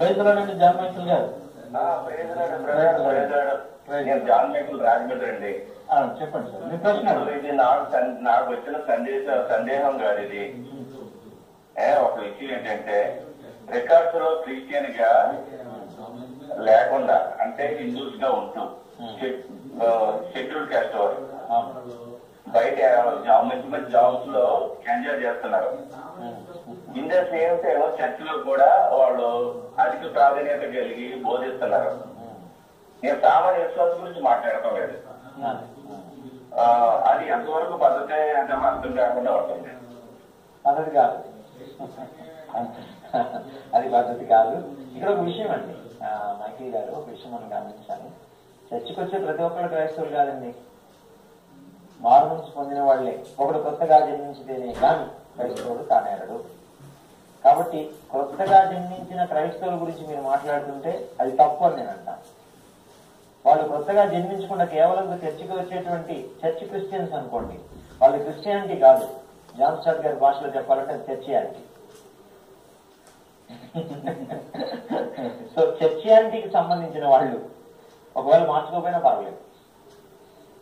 రైతులోనండి John Michael గారు. నేను John Michael Rajahmundry అండి. చెప్పండి సార్. మీ ప్రశ్న ఇప్పుడు ఇది నాకు నాకు వచ్చిన సందేశ సందేహం కాదు ఇది. ఒక విషయం ఏంటంటే రికార్డ్స్లో క్రిస్టియన్గా లేకుండా అంటే హిందూస్గా ఉంటూ షెడ్యూల్ క్యాస్ట్ వారు. బయట జాబ్ మంచి మంచి జాబ్స్లో ఎంజాయ్ చేస్తున్నారు. ఇన్ ద సేమ్ టైం చర్చ్లో కూడా వాళ్ళు అధిక ప్రాధాన్యత కలిగి బోధిస్తున్నారు. నేను సామాన్య విశ్వాసం గురించి మాట్లాడటం లేదు. అది ఎంతవరకు పద్ధతి అంటే అర్థం కాకుండా ఉంటుంది. పద్ధతి కాదు. అది పద్ధతి కాదు. ఇక్కడ ఒక విషయం అండి. ఆ, మైకిల్ గారు ఒక విషయం మనం గమనించాలి. చర్చికి వచ్చే ప్రతి ఒక్కరు క్రైస్తవులు కాదండి. పొందిన వాళ్ళే. ఒకడు కొత్తగా జన్మించితేనే కానీ క్రైస్తవుడు కానేరడు. కాబట్టి కొత్తగా జన్మించిన క్రైస్తవుల గురించి మీరు మాట్లాడుతుంటే అది తప్పు అని నేను అంటాను. వాళ్ళు కొత్తగా జన్మించకుండా కేవలం చర్చికి వచ్చేటువంటి చర్చ్ క్రిస్టియన్స్ అనుకోండి. వాళ్ళు క్రిస్టియానిటీ కాదు. జాన్స్టార్ గారి భాషలో చెప్పాలంటే చర్చియానిటీ. సో చర్చియానిటీకి సంబంధించిన వాళ్ళు ఒకవేళ మార్చుకోకపోయినా పర్వాలేదు.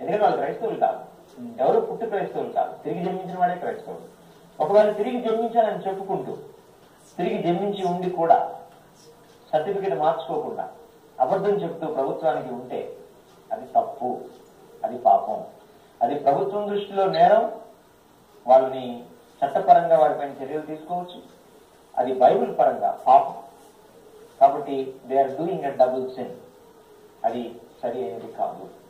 ఎందుకంటే వాళ్ళు క్రైస్తవులు కాదు. ఎవరు పుట్టి క్రైస్తవులు కాదు. తిరిగి జన్మించిన వాడే క్రైస్తవుడు. ఒకవేళ తిరిగి జన్మించాలని చెప్పుకుంటూ తిరిగి జన్మించి ఉండి కూడా సర్టిఫికేట్ మార్చుకోకుండా అబద్ధం చెప్తూ ప్రభుత్వానికి ఉంటే అది తప్పు అది పాపం. అది ప్రభుత్వం దృష్టిలో నేరం. వాళ్ళని చట్టపరంగా వారిపైన చర్యలు తీసుకోవచ్చు. అది బైబిల్ పరంగా పాపం. కాబట్టి they are doing a double sin అది సరి అయినది కాదు.